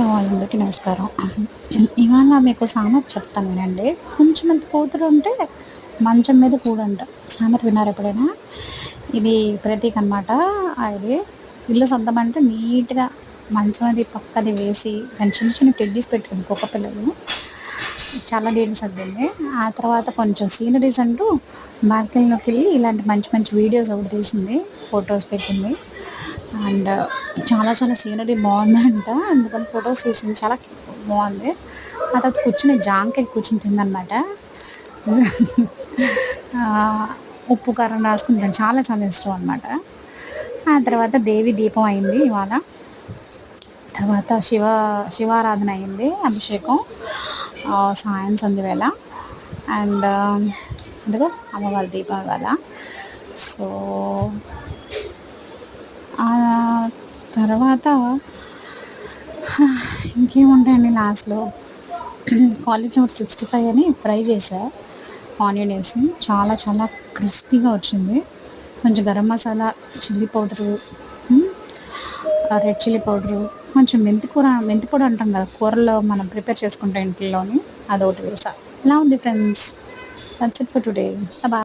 అందరికీ నమస్కారం. ఇవాళ మీకు సామెత చెప్తాను వినండి. కొంచెం మంది కూతురు ఉంటే మంచం మీద కూడంట. సామెత విన్నారు ఎప్పుడైనా? ఇది ప్రతీక్ అనమాట ఇది ఇల్లు సొంతం అంటే నీట్గా మంచం అది పక్కది వేసి దాని చిన్న చిన్న టెడ్డీస్ పెట్టుకుంది కుక్క పిల్లలు. చాలా డీటెయిల్స్ సర్దింది ఆ తర్వాత కొంచెం సీనరీస్ అంటూ బాల్కనీలోకి వెళ్ళి ఇలాంటి మంచి మంచి వీడియోస్ ఒకటి తీసింది ఫొటోస్ పెట్టింది. అండ్ చాలా చాలా సీనరీ బాగుందంట. అందుకని ఫొటోస్ తీసింది. చాలా బాగుంది. ఆ తర్వాత కూర్చుని జాంకాయ కూర్చుని తిందనమాట. ఉప్పు కారం రాసుకుని చాలా చాలా ఇష్టం అనమాట ఆ తర్వాత దేవి దీపం అయింది ఇవాళ. తర్వాత శివ శివారాధన అయింది అభిషేకం సాయం సంధ్యవేళ అండ్ అందుకో అమ్మవారి దీపం ఇవాళ. సో తర్వాత ఇంకేముంటాయండి లాస్ట్లో? కాలీఫ్లవర్ సిక్స్టీ ఫైవ్ అని ఫ్రై చేసా ఆనియన్ వేసి చాలా చాలా క్రిస్పీగా వచ్చింది. కొంచెం garam masala chilli powder red chilli powder కొంచెం మెంతి కూర మెంతి పొడి అంటాం కదా కూరలో మనం ప్రిపేర్ చేసుకుంటే ఇంట్లోని అదొకటి వేసా ఎలా ఉంది friends? That's it for today bye